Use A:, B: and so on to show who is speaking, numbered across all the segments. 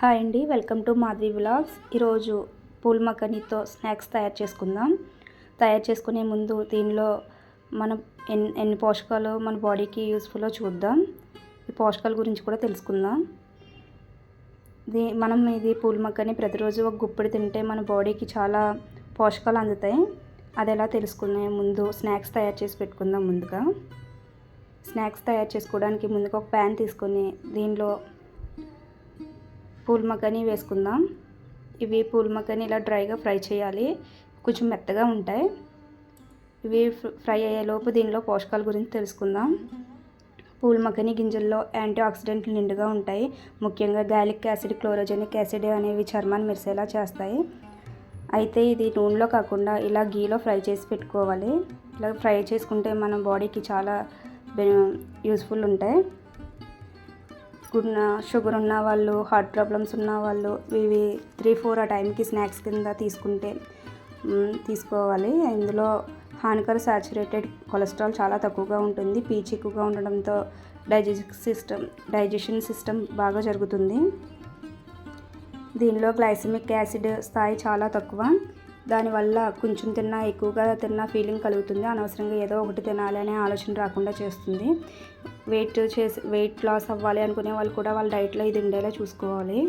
A: Hi అండి welcome to Madhavi vlogs. ఈరోజు పూల్ మకనీతో స్నాక్స్ తయారు చేసుకుందాం. తయారు చేసుకునే ముందు దీనిలో మనం ఎన్ని ఎన్ని పోషకాలు మన బాడీకి యూస్ఫుల్లో చూద్దాం. ఈ పోషకాల గురించి కూడా తెలుసుకుందాం. దీ మనం ఇది పూల్ మక్కని ప్రతిరోజు ఒక గుప్పిడి తింటే మన బాడీకి చాలా పోషకాలు అందుతాయి. అది ఎలా తెలుసుకునే ముందు స్నాక్స్ తయారు చేసి పెట్టుకుందాం ముందుగా. స్నాక్స్ తయారు చేసుకోవడానికి ముందుగా ఒక ప్యాన్ తీసుకొని దీనిలో పూల్ మక్కని వేసుకుందాం. ఇవి పూల్ మక్కని ఇలా డ్రైగా ఫ్రై చేయాలి. కొంచెం మెత్తగా ఉంటాయి. ఇవి ఫ్రై అయ్యేలోపు దీనిలో పోషకాల గురించి తెలుసుకుందాం. పూల్ మక్కని గింజల్లో యాంటీ ఆక్సిడెంట్లు నిండుగా ఉంటాయి. ముఖ్యంగా గాలిక్ యాసిడ్ క్లోరోజెనిక్ యాసిడ్ అనేవి చర్మాన్ని మెరిసేలా చేస్తాయి. అయితే ఇది నూనెలో కాకుండా ఇలా గీలో ఫ్రై చేసి పెట్టుకోవాలి. ఇలా ఫ్రై చేసుకుంటే మన బాడీకి చాలా యూస్ఫుల్ ఉంటాయి. ఉన్న షుగర్ ఉన్న వాళ్ళు హార్ట్ ప్రాబ్లమ్స్ ఉన్న వాళ్ళు ఇవి త్రీ ఫోర్ ఆ టైంకి స్నాక్స్ కింద తీసుకుంటే తీసుకోవాలి. ఇందులో హానికర సాచురేటెడ్ కొలెస్ట్రాల్ చాలా తక్కువగా ఉంటుంది. పీచ్ ఎక్కువగా ఉండడంతో డైజెస్ట్ సిస్టమ్ డైజెషన్ సిస్టమ్ బాగా జరుగుతుంది. దీనిలో గ్లైసమిక్ యాసిడ్ స్థాయి చాలా తక్కువ. దానివల్ల కొంచెం తిన్నా ఎక్కువగా తిన్నా ఫీలింగ్ కలుగుతుంది. అనవసరంగా ఏదో ఒకటి తినాలి అనే ఆలోచన రాకుండా చేస్తుంది. వెయిట్ చేసి వెయిట్ లాస్ అవ్వాలి అనుకునే వాళ్ళు కూడా వాళ్ళ డైట్లో ఇది ఉండేలా చూసుకోవాలి.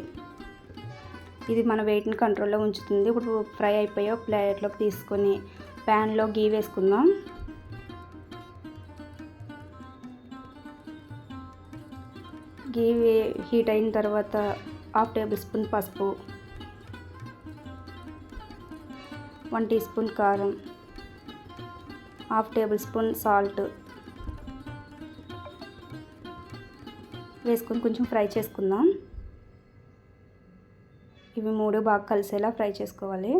A: ఇది మన వెయిట్ని కంట్రోల్లో ఉంచుతుంది. ఇప్పుడు ఫ్రై అయిపోయి ఒక ప్లేట్లోకి తీసుకొని ప్యాన్లో గీ వేసుకుందాం. గీ హీట్ అయిన తర్వాత హాఫ్ టేబుల్ స్పూన్ పసుపు. వన్ టీ స్పూన్ కారం హాఫ్ టేబుల్ స్పూన్ సాల్ట్ వేసుకొని కొంచెం ఫ్రై చేసుకుందాం. ఇవి మూడు బాగా కలిసేలా ఫ్రై చేసుకోవాలి.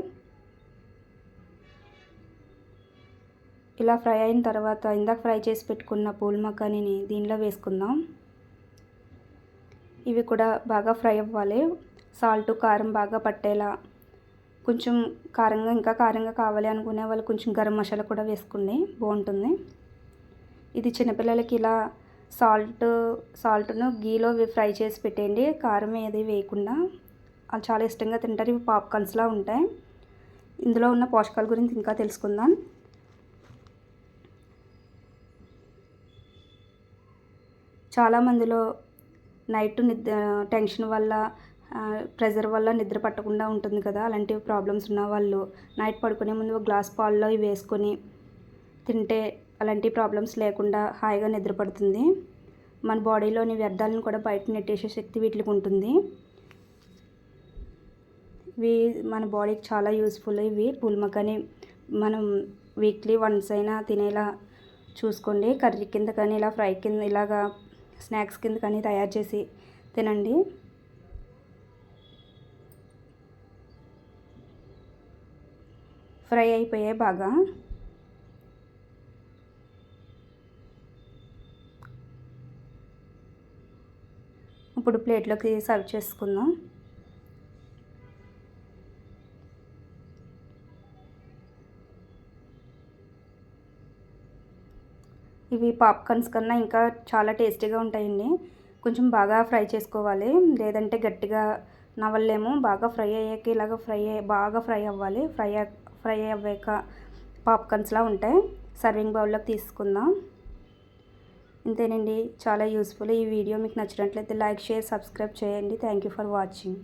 A: ఇలా ఫ్రై అయిన తర్వాత ఇందాక ఫ్రై చేసి పెట్టుకున్న పూల్ మకానీని దీనిలో వేసుకుందాం. ఇవి కూడా బాగా ఫ్రై అవ్వాలి. సాల్ట్ కారం బాగా పట్టేలా కొంచెం కారంగా ఇంకా కారంగా కావాలి అనుకునే వాళ్ళు కొంచెం గరం మసాలా కూడా వేసుకోండి బాగుంటుంది. ఇది చిన్నపిల్లలకి ఇలా సాల్ట్ సాల్ట్ను గీలో ఫ్రై చేసి పెట్టేయండి. కారం ఏది వేయకుండా. వాళ్ళు చాలా ఇష్టంగా తింటారు. ఇవి పాప్కార్న్స్లా ఉంటాయి. ఇందులో ఉన్న పోషకాల గురించి ఇంకా తెలుసుకుందాం. చాలామందిలో నైట్ నిద్ర టెన్షన్ వల్ల ప్రెజర్ వల్ల నిద్ర పట్టకుండా ఉంటుంది కదా అలాంటి ప్రాబ్లమ్స్ ఉన్న వాళ్ళు నైట్ పడుకునే ముందు ఒక గ్లాస్ పాల్లో ఇవి వేసుకొని తింటే అలాంటి ప్రాబ్లమ్స్ లేకుండా హాయిగా నిద్ర పడుతుంది. మన బాడీలోని వ్యర్థాలను కూడా బయట నెట్టేసే శక్తి వీటికి ఉంటుంది. ఇవి మన బాడీకి చాలా యూస్ఫుల్. ఇవి పుల్మకని మనం వీక్లీ వన్స్ అయినా తినేలా చూసుకోండి. కర్రీ కింద కానీ ఇలా ఫ్రై కింద ఇలాగా స్నాక్స్ కింద కానీ తయారు చేసి తినండి. ఫ్రై అయిపోయాయి బాగా. ఇప్పుడు ప్లేట్లోకి సర్వ్ చేసుకుందాం. ఇవి పాప్కార్న్స్ కన్నా ఇంకా చాలా టేస్టీగా ఉంటాయండి. కొంచెం బాగా ఫ్రై చేసుకోవాలి. లేదంటే గట్టిగా నవలేము బాగా ఫ్రై అయ్యాక ఇలాగ ఫ్రై బాగా ఫ్రై అవ్వాలి. ఫ్రై ఫ్రై అవ్వాక పాప్కార్న్స్లా ఉంటాయి. సర్వింగ్ బౌల్లోకి తీసుకుందాం. ఇంతేనండి. చాలా యూస్ఫుల్ ఈ వీడియో. మీకు నచ్చినట్లయితే లైక్ షేర్ సబ్స్క్రైబ్ చేయండి. Thank you for watching.